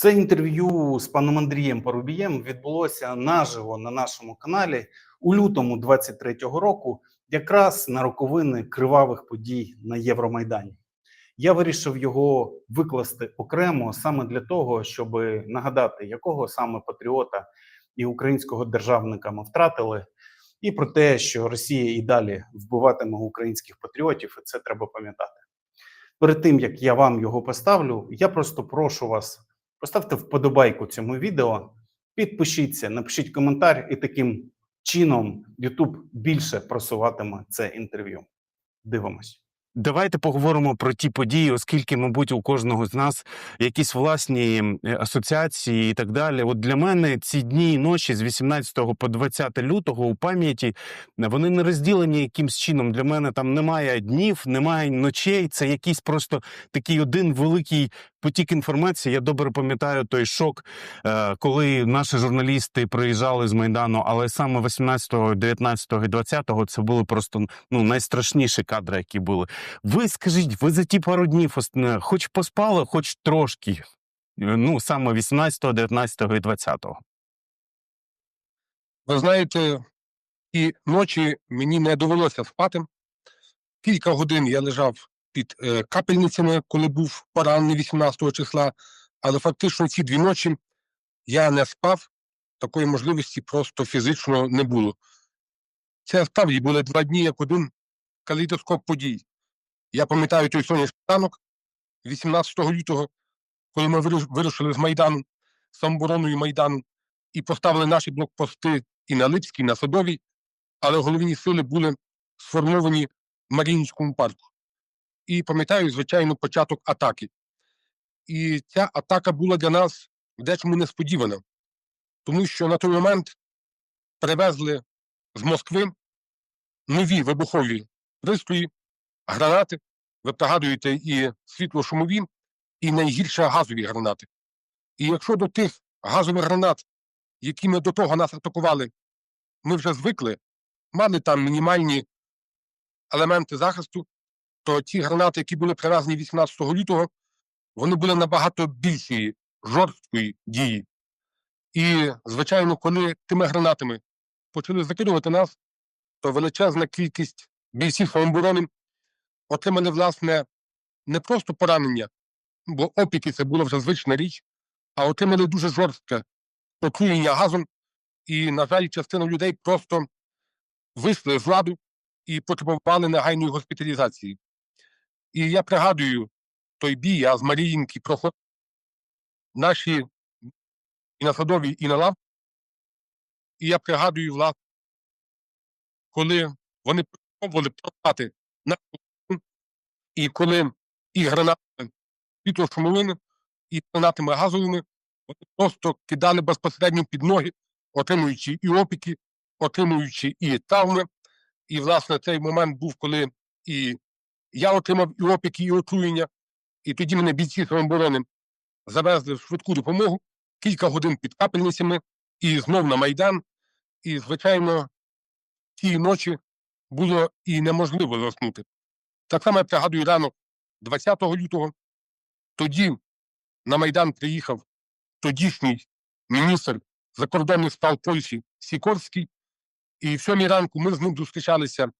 Це інтерв'ю з паном Андрієм Парубієм відбулося наживо на нашому каналі у лютому 23-го року, якраз на роковини кривавих подій на Євромайдані. Я вирішив його викласти окремо саме для того, щоб нагадати, якого саме патріота і українського державника ми втратили, і про те, що Росія і далі вбиватиме українських патріотів, і це треба пам'ятати. Перед тим як я вам його поставлю, я просто прошу вас поставте вподобайку цьому відео, підпишіться, напишіть коментар, і таким чином YouTube більше просуватиме це інтерв'ю. Дивимось. Давайте поговоримо про ті події, оскільки, мабуть, у кожного з нас якісь власні е, асоціації і так далі. От для мене ці дні і ночі з 18 по 20 лютого у пам'яті вони не розділені якимсь чином. Для мене там немає днів, немає ночей. Це якийсь просто такий один великий потік інформації. Я добре пам'ятаю той шок, е, коли наші журналісти приїжджали з майдану, але саме 18, 19 і 20 це були просто ну найстрашніші кадри, які були. Ви скажіть, ви за ті пару днів е, хоч поспали, хоч трошки. Е, Ну, саме 18, 19 і 20. Ви знаєте, і ночі мені не довелося спати. Кілька годин я лежав під е, капельницями, коли був поранений 18 числа, але фактично ці дві ночі я не спав, такої можливості просто фізично не було. Це справді були два дні, як один калейдоскоп подій. Я пам'ятаю той сонячний ранок 18 лютого, коли ми вирушили з Майдану, самобороною Майдану, і поставили наші блокпости і на Липській, і на Садовій, але головні сили були сформовані в Маріїнському парку. І пам'ятаю, звичайно, початок атаки. І ця атака була для нас дечому несподівана, тому що на той момент привезли з Москви нові вибухові пристрої, гранати. Ви пригадуєте і світлошумові, і найгірше газові гранати. І якщо до тих газових гранат, якими до того нас атакували, ми вже звикли, мали там мінімальні елементи захисту, то ті гранати, які були привезені 18 лютого, вони були набагато більшої, жорсткої дії. І, звичайно, коли тими гранатами почали закидувати нас, то величезна кількість бійців самооборони отримали, власне, не просто поранення, бо опіки це була вже звична річ, а отримали дуже жорстке отруєння газом, і, на жаль, частина людей просто вийшли з ладу і потребували негайної госпіталізації. І я пригадую той бій, я з Маріїнки проходив наші і на Садовій, і на Лав. І я пригадую, власне, коли вони пробували прорвати нашу і коли і гранати світлошумовими, і гранатами газовими вони просто кидали безпосередньо під ноги, отримуючи і опіки, отримуючи і травми. І, власне, цей момент був, коли і я отримав і опіки, і отруєння, і тоді мене бійці самооборони завезли в швидку допомогу, кілька годин під капельницями, і знов на Майдан. І, звичайно, ті ночі було і неможливо заснути. Так само я пригадую ранок 20 лютого. Тоді на Майдан приїхав тодішній міністр закордонних справ Польщі Сікорський. І в сьомій ранку ми з ним зустрічалися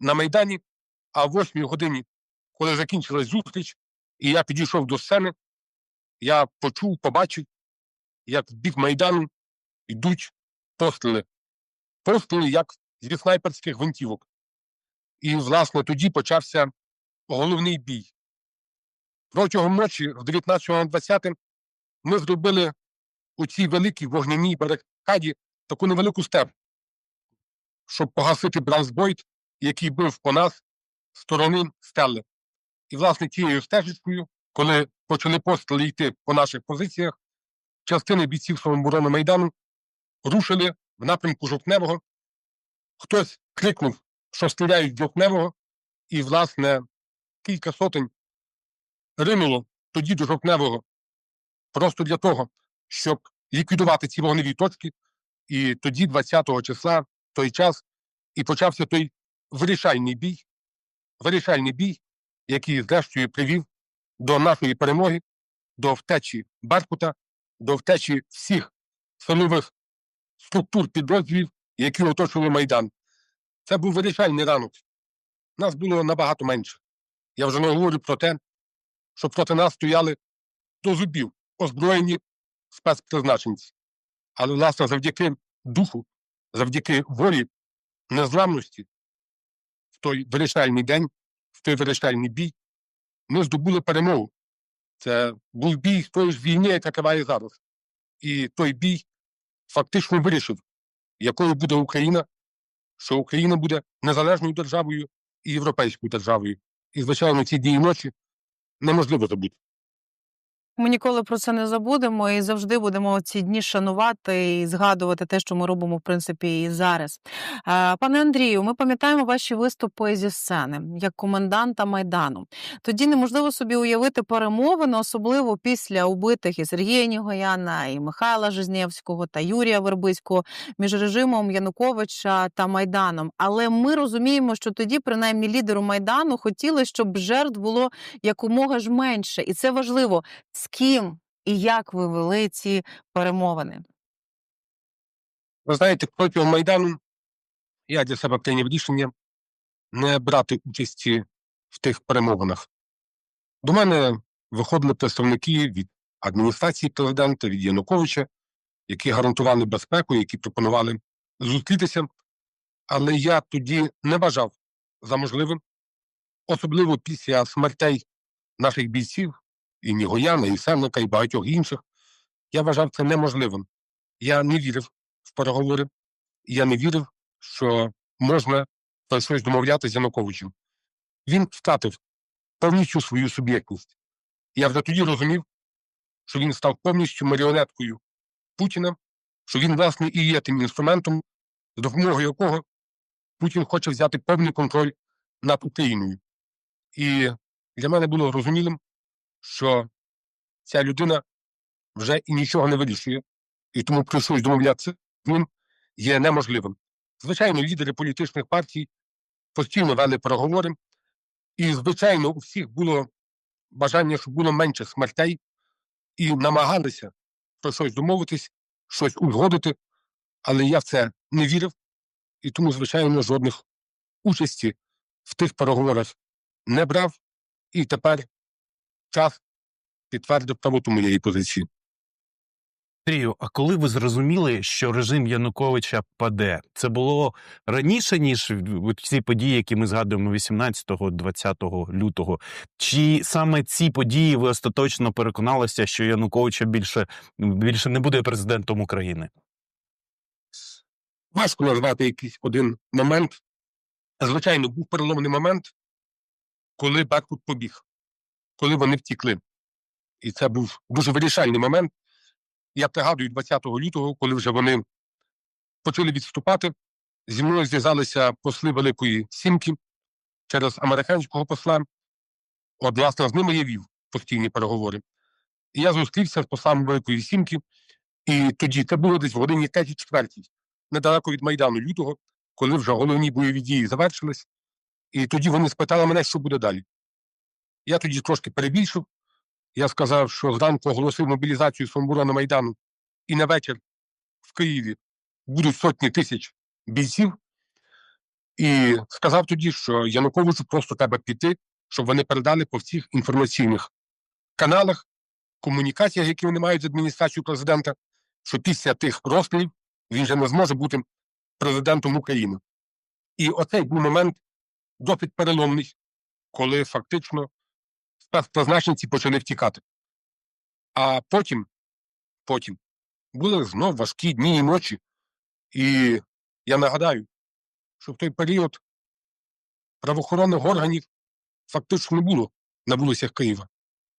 на Майдані, а в восьмій годині, коли закінчилась зустріч, і я підійшов до сцени, я почув, побачив, як в бік Майдану йдуть постріли. Постріли, як зі снайперських гвинтівок. І, власне, тоді почався головний бій. Протягом ночі, з 19 на 20, ми зробили у цій великій вогняній барикаді таку невелику степ, щоб погасити бранзбойт, який бив по нас сторони стели. І, власне, тією стежечкою, коли почали постріли йти по наших позиціях, частини бійців самооборони Майдану рушили в напрямку Жовтневого. Хтось крикнув, що стріляють з Жовтневого, і, власне, кілька сотень ринуло тоді до Жовтневого просто для того, щоб ліквідувати ці вогневі точки. І тоді, 20 числа, той час, і почався той вирішальний бій, вирішальний бій, який, зрештою, привів до нашої перемоги, до втечі Беркута до втечі всіх силових структур підрозділів, які оточували Майдан. Це був вирішальний ранок. Нас було набагато менше. Я вже не говорю про те, що проти нас стояли до зубів озброєні спецпризначенці. Але, власне, завдяки духу, завдяки волі, незламності, той вирішальний день, в той вирішальний бій, ми здобули перемогу. Це був бій в той ж війні, яка триває зараз. І той бій фактично вирішив, якою буде Україна, що Україна буде незалежною державою і європейською державою. І, звичайно, ці дні і ночі неможливо забути. Ми ніколи про це не забудемо і завжди будемо ці дні шанувати і згадувати те, що ми робимо в принципі і зараз. Е, Пане Андрію, ми пам'ятаємо ваші виступи зі сцени як коменданта майдану. Тоді неможливо собі уявити перемовини, особливо після убитих і Сергія Нігояна, і Михайла Жизнєвського та Юрія Вербицького між режимом Януковича та Майданом. Але ми розуміємо, що тоді, принаймні, лідеру майдану хотіли, щоб жертв було якомога ж менше, і це важливо з ким і як ви вели ці перемовини? Ви знаєте, протягом Майдану я для себе прийняв рішення не брати участі в тих перемовинах. До мене виходили представники від адміністрації президента, від Януковича, які гарантували безпеку, які пропонували зустрітися. Але я тоді не вважав за можливим, особливо після смертей наших бійців, і Нігояна, і Семника, і багатьох інших. Я вважав це неможливим. Я не вірив в переговори. Я не вірив, що можна про щось домовляти з Януковичем. Він втратив повністю свою суб'єктність. Я вже тоді розумів, що він став повністю маріонеткою Путіна, що він, власне, і є тим інструментом, з допомогою якого Путін хоче взяти повний контроль над Україною. І для мене було зрозумілим, що ця людина вже і нічого не вирішує, і тому про щось домовлятися з ним є неможливим. Звичайно, лідери політичних партій постійно вели переговори, і, звичайно, у всіх було бажання, щоб було менше смертей, і намагалися про щось домовитись, щось узгодити, але я в це не вірив, і тому, звичайно, жодних участі в тих переговорах не брав, і тепер час підтвердив правоту моєї позиції. Андрію, а коли ви зрозуміли, що режим Януковича паде, це було раніше, ніж ці події, які ми згадуємо 18-20 лютого? Чи саме ці події ви остаточно переконалися, що Януковича більше, більше не буде президентом України? Важко назвати якийсь один момент. Звичайно, був переломний момент, коли Беркут побіг, коли вони втікли. І це був дуже вирішальний момент. Я пригадую 20 лютого, коли вже вони почали відступати. Зі мною зв'язалися посли Великої Сімки через американського посла. От, власне, з ними я вів постійні переговори. І я зустрівся з послами Великої Сімки, і тоді це було десь в годині 3-4, недалеко від Майдану Лютого, коли вже головні бойові дії завершились. І тоді вони спитали мене, що буде далі. Я тоді трошки перебільшив. Я сказав, що зранку оголосив мобілізацію Сомбура на Майдану, і на вечір в Києві будуть сотні тисяч бійців. І сказав тоді, що Януковичу просто треба піти, щоб вони передали по всіх інформаційних каналах, комунікаціях, які вони мають з адміністрацією президента, що після тих розстрілів він вже не зможе бути президентом України. І оцей був момент досить переломний, коли фактично спецпризначенці почали втікати. А потім, потім були знов важкі дні і ночі. І я нагадаю, що в той період правоохоронних органів фактично не було на вулицях Києва.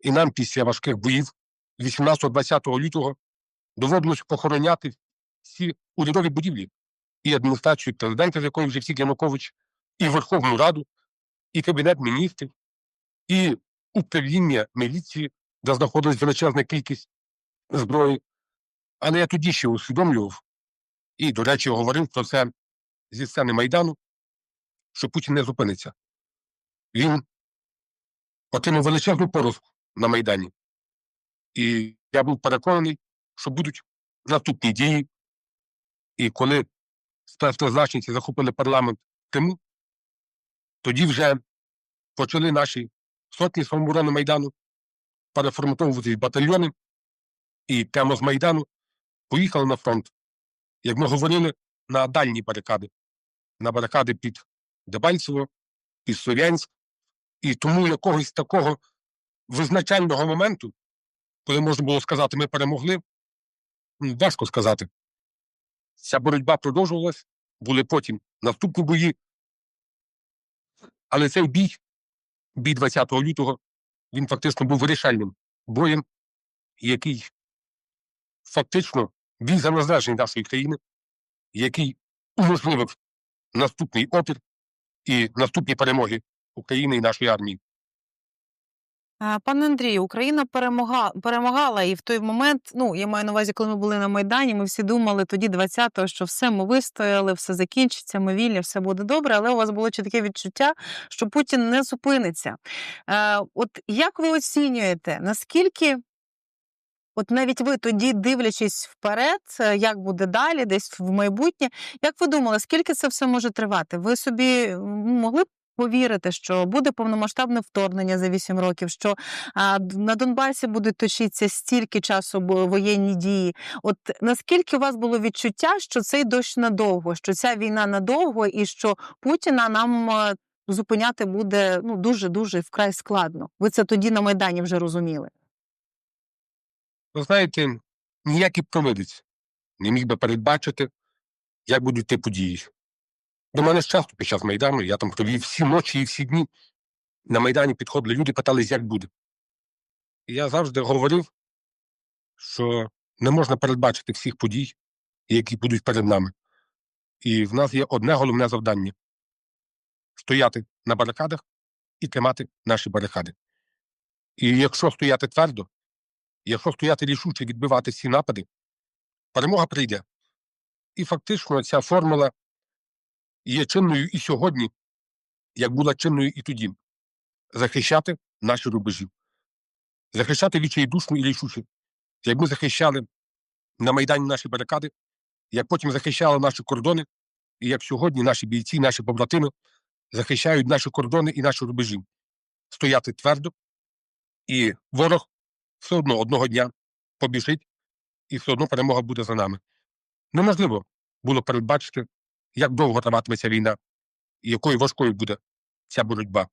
І нам після важких боїв 18-20 лютого доводилось похороняти всі урядові будівлі і адміністрацію президента, з якою вже всі Янукович, і Верховну Раду, і Кабінет міністрів, і управління міліції, де знаходилась величезна кількість зброї. Але я тоді ще усвідомлював, і, до речі, говорив про це зі сцени Майдану, що Путін не зупиниться. Він отримав величезну поразку на Майдані. І я був переконаний, що будуть наступні дії. І коли спецпризначенці захопили парламент Криму, тоді вже почали наші сотні самооборони Майдану переформатовуватись батальйони, і прямо з Майдану поїхали на фронт. Як ми говорили, на дальні барикади, на барикади під Дебальцево, під Слов'янськ. І тому якогось такого визначального моменту, коли можна було сказати, ми перемогли, важко сказати. Ця боротьба продовжувалась, були потім наступні бої. Але цей бій, бій 20 лютого, він фактично був вирішальним боєм, який фактично бій за незалежність нашої країни, який уможливив наступний опір і наступні перемоги України і нашої армії. Пане Андрію, Україна перемога, перемагала, і в той момент, ну я маю на увазі, коли ми були на Майдані, ми всі думали тоді, 20-го, що все ми вистояли, все закінчиться, ми вільні, все буде добре. Але у вас було чітке відчуття, що Путін не зупиниться. Е, от як ви оцінюєте, наскільки, от навіть ви тоді, дивлячись вперед, е, як буде далі, десь в майбутнє, як ви думали, скільки це все може тривати? Ви собі могли б повірити, що буде повномасштабне вторгнення за 8 років, що на Донбасі будуть точитися стільки часу воєнні дії. От наскільки у вас було відчуття, що цей дощ надовго, що ця війна надовго, і що Путіна нам зупиняти буде ну дуже дуже вкрай складно? Ви це тоді на майдані вже розуміли? Ви знаєте, ніякий провидець не міг би передбачити, як будуть йти події. До мене ж часто під час Майдану, я там провів всі ночі і всі дні. На Майдані підходили люди, питались, як буде. І я завжди говорив, що не можна передбачити всіх подій, які будуть перед нами. І в нас є одне головне завдання стояти на барикадах і тримати наші барикади. І якщо стояти твердо, якщо стояти рішуче відбивати всі напади, перемога прийде. І фактично ця формула є чинною і сьогодні, як була чинною і тоді. Захищати наші рубежі, захищати відчайдушно і рішуче. Як ми захищали на Майдані наші барикади, як потім захищали наші кордони, і як сьогодні наші бійці, наші побратими захищають наші кордони і наші рубежі. Стояти твердо, і ворог все одно одного дня побіжить, і все одно перемога буде за нами. Неможливо було передбачити, як довго триватиметься війна і якою важкою буде ця боротьба.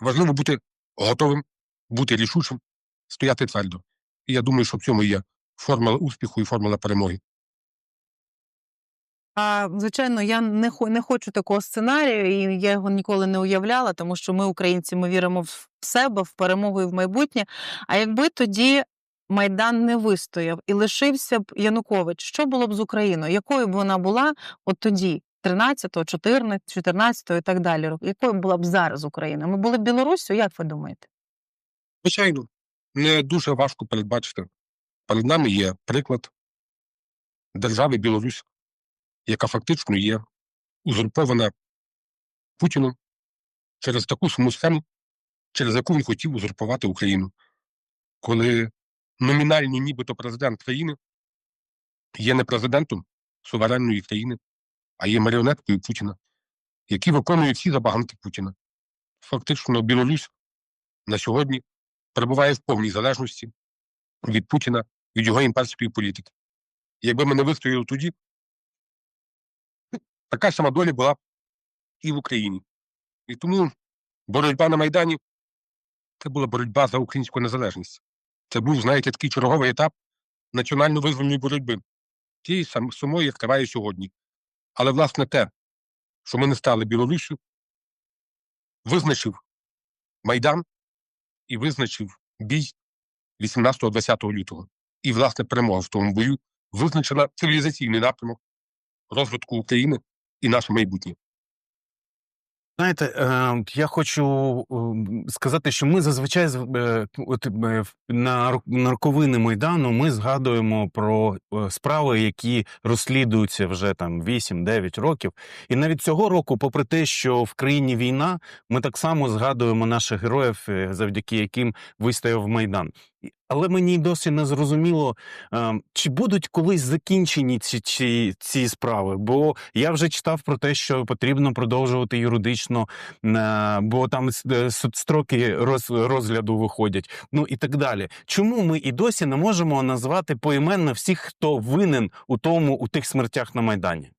Важливо бути готовим, бути рішучим, стояти твердо. І я думаю, що в цьому є формула успіху і формула перемоги. А, звичайно, я не, не хочу такого сценарію, і я його ніколи не уявляла, тому що ми, українці, ми віримо в себе, в перемогу і в майбутнє. А якби тоді Майдан не вистояв і лишився б Янукович, що було б з Україною? Якою б вона була от тоді, 13-го, 14, 14-го і так далі? Якою була б зараз Україна? Ми були б Білоруссю, як ви думаєте? Звичайно, не дуже важко передбачити. Перед нами є приклад держави Білорусь, яка фактично є узурпована Путіном через таку саму схему, через яку він хотів узурпувати Україну. Коли номінально нібито президент країни є не президентом суверенної країни, а є маріонеткою Путіна, який виконує всі забаганки Путіна. Фактично, Білорусь на сьогодні перебуває в повній залежності від Путіна, від його імперської політики. Якби ми не вистояли тоді, така сама доля була б і в Україні. І тому боротьба на Майдані це була боротьба за українську незалежність. Це був, знаєте, такий черговий етап національно-визвольної боротьби, тієї самої, як триває сьогодні. Але, власне, те, що ми не стали Білоруссю, визначив Майдан і визначив бій 18-20 лютого. І, власне, перемога в тому бою визначила цивілізаційний напрямок розвитку України і наше майбутнє. Знаєте, е, я хочу ем, сказати, що ми зазвичай е, от, е, на роковини Майдану ми згадуємо про е, справи, які розслідуються вже там 8-9 років. І навіть цього року, попри те, що в країні війна, ми так само згадуємо наших героїв, завдяки яким вистояв Майдан. Але мені досі не зрозуміло, чи будуть колись закінчені ці, ці, ці справи. Бо я вже читав про те, що потрібно продовжувати юридично, бо там е, строки роз, розгляду виходять. Ну і так далі. Чому ми і досі не можемо назвати поіменно всіх, хто винен у тому, у тих смертях на майдані?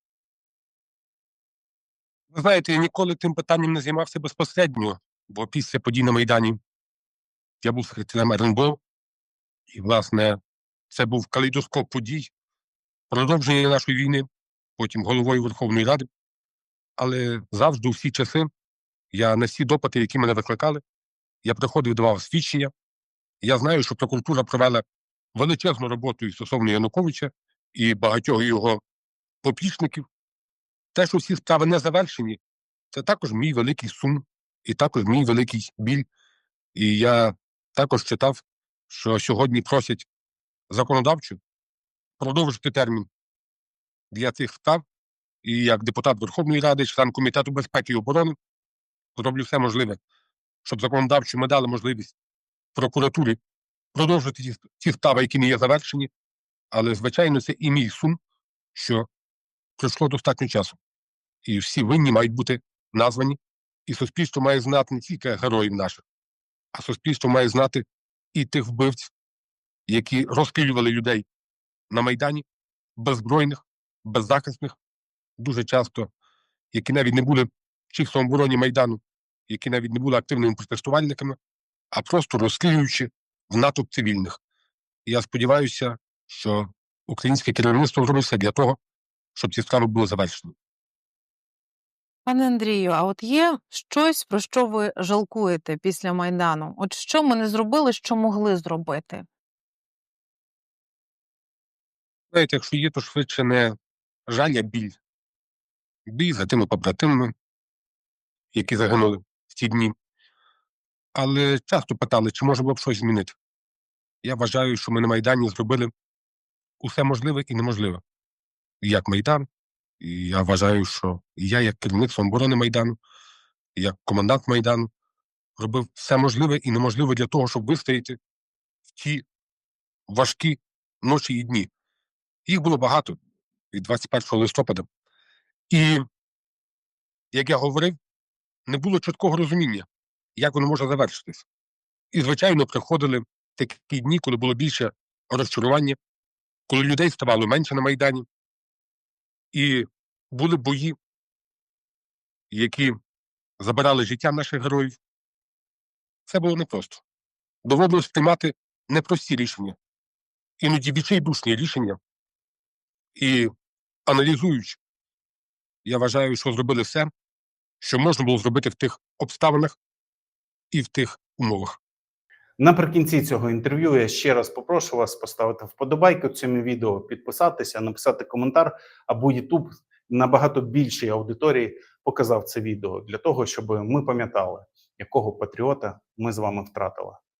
Ви знаєте, я ніколи тим питанням не займався безпосередньо, бо після подій на Майдані я був секретарем РНБО, і, власне, це був калейдоскоп подій, продовження нашої війни, потім головою Верховної Ради. Але завжди у всі часи я на всі допити, які мене викликали, я приходив, давав свідчення. Я знаю, що прокуратура провела величезну роботу і стосовно Януковича і багатьох його поплічників. Те, що всі справи не завершені, це також мій великий сум і також мій великий біль. І я також читав, що сьогодні просять законодавчу продовжити термін для цих справ. І як депутат Верховної Ради, член Комітету безпеки і оборони, зроблю все можливе, щоб законодавчо ми дали можливість прокуратурі продовжити ті, ті справи, які не є завершені. Але, звичайно, це і мій сум, що пройшло достатньо часу. І всі винні мають бути названі, і суспільство має знати не тільки героїв наших, а суспільство має знати і тих вбивців, які розстрілювали людей на Майдані, беззбройних, беззахисних, дуже часто, які навіть не були чи в самообороні Майдану, які навіть не були активними протестувальниками, а просто розстрілюючи в натовп цивільних. І я сподіваюся, що українське керівництво зробить все для того, щоб ці справи були завершені. Пане Андрію, а от є щось, про що ви жалкуєте після Майдану? От що ми не зробили, що могли зробити? Знаєте, якщо є, то швидше не жаль, а біль. Біль за тими побратимами, які загинули в ті дні. Але часто питали, чи може було б щось змінити. Я вважаю, що ми на Майдані зробили усе можливе і неможливе. Як Майдан, і я вважаю, що я, як керівник самооборони Майдану, як комендант Майдану, робив все можливе і неможливе для того, щоб вистояти в ті важкі ночі і дні. Їх було багато від 21 листопада. І, як я говорив, не було чіткого розуміння, як воно може завершитись. І, звичайно, приходили такі дні, коли було більше розчарування, коли людей ставало менше на Майдані. І були бої, які забирали життя наших героїв. Це було непросто. Доводилось приймати непрості рішення, іноді відчайдушні рішення. І аналізуючи, я вважаю, що зробили все, що можна було зробити в тих обставинах і в тих умовах. Наприкінці цього інтерв'ю я ще раз попрошу вас поставити вподобайку цьому відео, підписатися, написати коментар, або YouTube набагато більшій аудиторії показав це відео для того, щоб ми пам'ятали, якого патріота ми з вами втратили.